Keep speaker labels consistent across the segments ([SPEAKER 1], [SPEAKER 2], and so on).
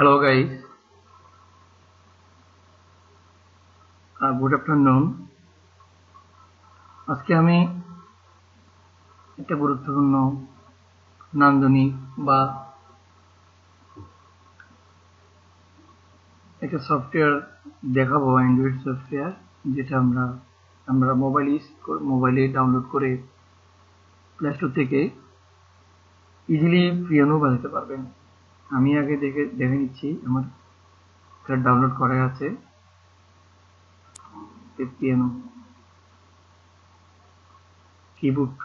[SPEAKER 1] Hello guys, uh, good afternoon. আজকে আমি একটা গুরুত্বপূর্ণ নান্দনিক বা একটা সফটওয়্যার দেখাবো অ্যান্ড্রয়েড সফটওয়্যার যেটা আমরা আমরা মোবাইল ইউজ মোবাইলে ডাউনলোড করে প্লে স্টোর থেকে ইজিলি পিয়ানো বাজাতে পারবেন আমি আগে দেখে দেখে নিচ্ছি। আমার ডাউনলোড করা আছে। পিয়ানো কিবোর্ড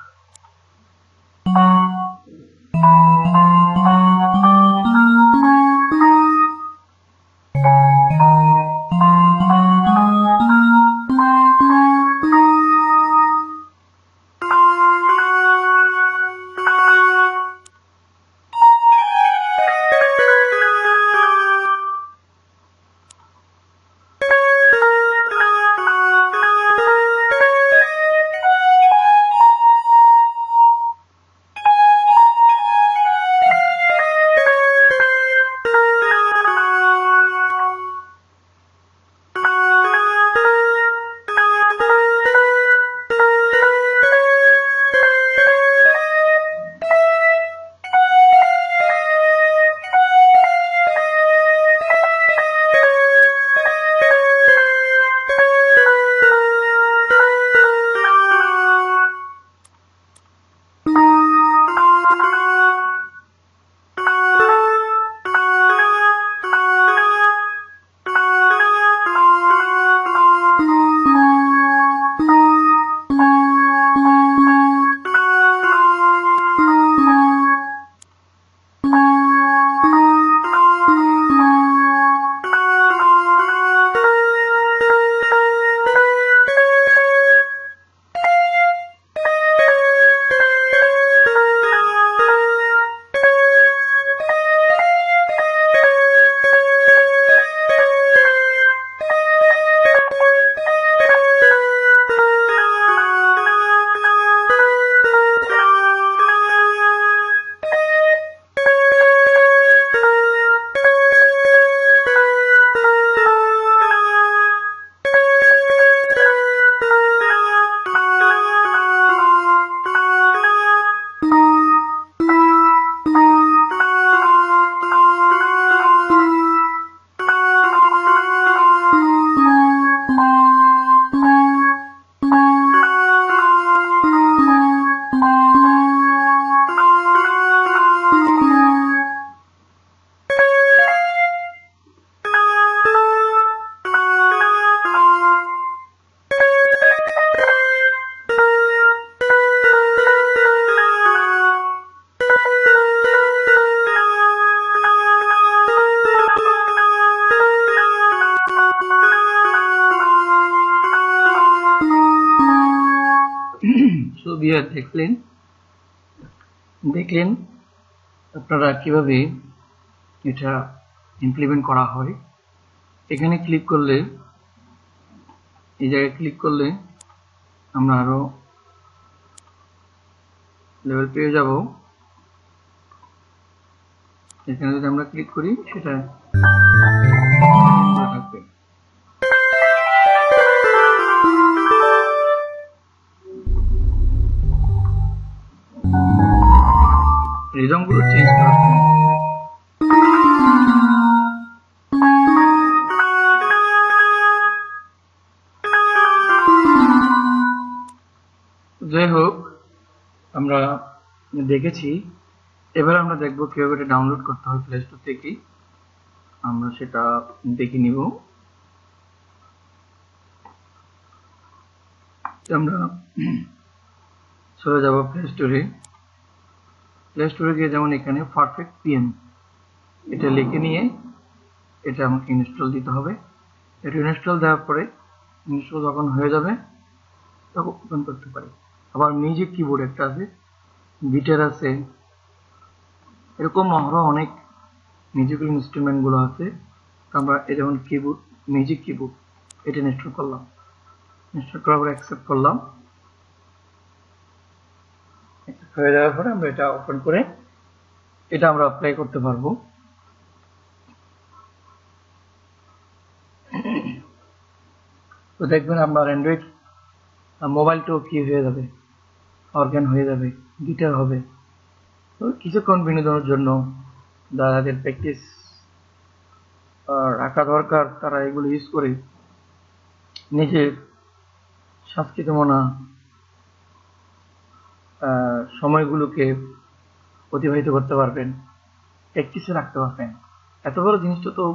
[SPEAKER 1] বিয়ার দেখলেন দেখলেন আপনারা কীভাবে এটা ইমপ্লিমেন্ট করা হয়। এখানে ক্লিক করলে, এই জায়গায় ক্লিক করলে আমরা আরও লেভেল পেয়ে যাব। এখানে যদি আমরা ক্লিক করি, সেটা রিদমগুলো চেঞ্জ করা যাই হোক, আমরা দেখেছি। এবার আমরা দেখব কীভাবে এটা ডাউনলোড করতে হয় প্লে স্টোর থেকে। আমরা সেটা দেখে নিব। আমরা চলে যাব প্লে স্টোরে প্লে স্টোরে গিয়ে যেমন এখানে পারফেক্ট পিএম এটা লিখে নিয়ে এটা আমাকে ইনস্টল দিতে হবে। এটা ইনস্টল দেওয়ার পরে ইনস্টল যখন হয়ে যাবে, তখন ওপেন করতে পারি। আবার মিউজিক কিবোর্ড একটা আছে গিটার আছে, এরকম আরও অনেক মিউজিক্যাল ইনস্ট্রুমেন্টগুলো আছে। আমরা এই যেমন কিবোর্ড মিউজিক কিবোর্ড এটা ইনস্টল করলাম। ইনস্টল করার পরে অ্যাকসেপ্ট করলাম। হয়ে যাওয়ার পরে আমরা এটা ওপেন করে এটা আমরা অ্যাপ্লাই করতে পারব। তো দেখবেন আপনার অ্যান্ড্রয়েড মোবাইলটাও কি হয়ে যাবে? অর্গান হয়ে যাবে গিটার হবে। তো কিছুক্ষণ বিনোদনের জন্য দাদাদের প্র্যাকটিস রাখা দরকার, তারা এগুলো ইউজ করে নিজের সংস্কৃত মনা সময়গুলোকে অতিবাহিত করতে পারবেন প্র্যাকটিসে রাখতে পারবেন। এত বড় জিনিসটা তো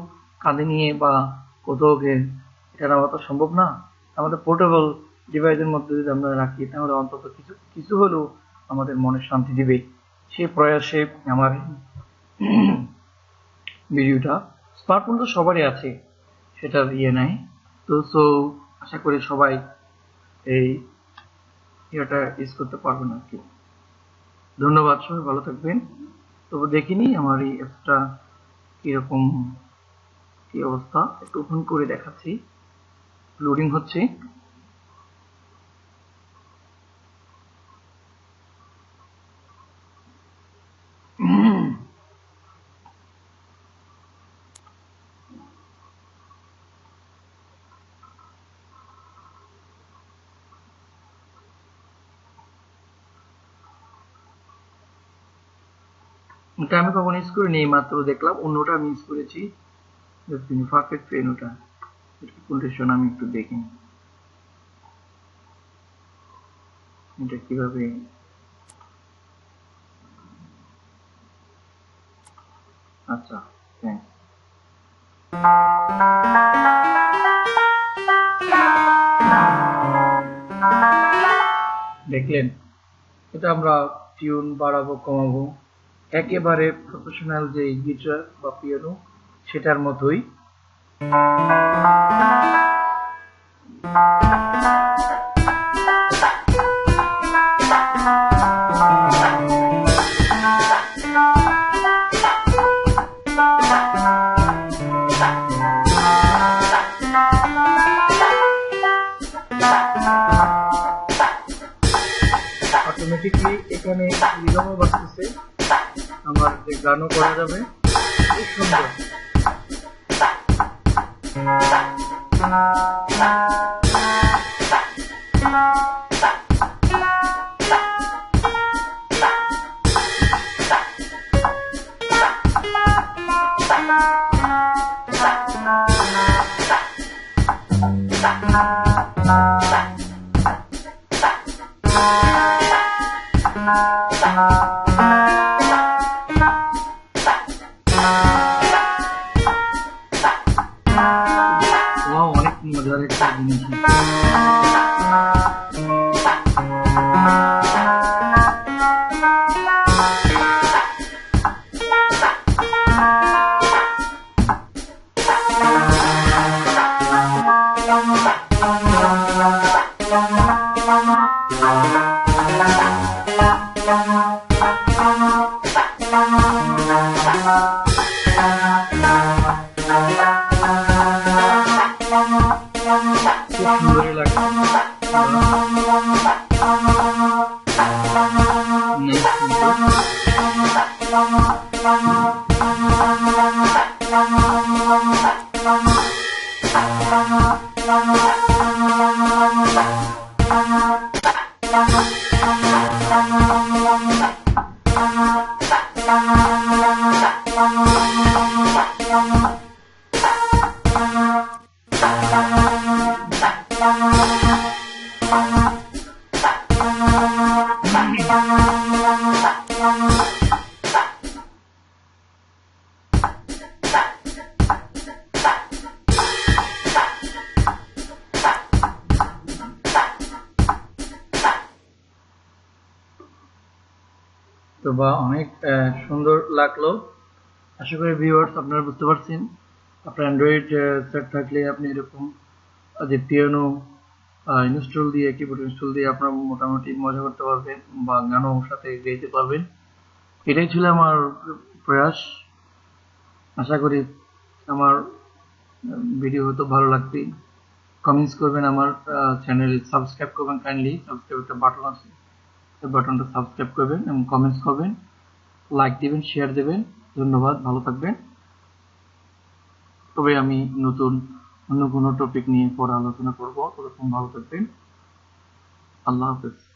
[SPEAKER 1] কাঁধে নিয়ে বা কোথাও এটা নেওয়া তো সম্ভব না। আমাদের পোর্টেবল ডিভাইসের মধ্যে যদি আমরা রাখি, তাহলে অন্তত কিছু কিছু হলেও আমাদের মনে শান্তি দিবে। সে প্রয়াসে আমার ভিডিওটা স্মার্টফোন তো সবারই আছে, সেটার ইয়ে নাই। তো সো আশা করি সবাই এই ইয়েটা ইউজ করতে পারবেন আর কি। ধন্যবাদ সবাই, ভালো থাকবেন। তবু দেখিনি আমার এই অ্যাপসটা কীরকম, কি অবস্থা, একটু ওপেন করে দেখাচ্ছি। লোডিং হচ্ছে। আমি কখন ইউজ করিনি, এই মাত্র দেখলাম। অন্যটা আমি ইউজ করেছি পারফেক্ট পেন ওটা। কোটেশন আমি একটু দেখি এটা কীভাবে? আচ্ছা থ্যাংকস দেখলেন, এটা আমরা টিউন বাড়াবো, কমাবো। একেবারে প্রফেশনাল যে গিটার বা পিয়ানো সেটার মতোই। অটোমেটিকলি এখানে আমার যে গানও করা যাবে। খুব সুন্দর। ওয়াও অনেক মজার একটা জিনিস খুব Next, তো বা অনেক সুন্দর লাগল। আশা করি ভিউয়ার্স আপনারা বুঝতে পারছেন। আপনার অ্যান্ড্রয়েড সেট থাকলে আপনি এরকম যে পিয়ানো ইনস্টল দিয়ে কিবোর্ড ইনস্টল দিয়ে আপনারা মোটামুটি মজা করতে পারবেন বা গানও সাথে গাইতে পারবেন। এটাই ছিল আমার প্রয়াস। আশা করি আমার ভিডিও হয়তো ভালো লাগবে। কমেন্টস করবেন আমার চ্যানেল সাবস্ক্রাইব করবেন কাইন্ডলি সাবস্ক্রাইব একটা বাটন আছে। বাটনটা সাবস্ক্রাইব করবেন এবং কমেন্টস করবেন। লাইক দিবেন শেয়ার দেবেন। ধন্যবাদ, ভালো থাকবেন। তবে আমি নতুন, অন্য কোনো টপিক নিয়ে পরে আলোচনা করব। ততক্ষণ ভালো থাকবেন। আল্লাহ হাফেজ।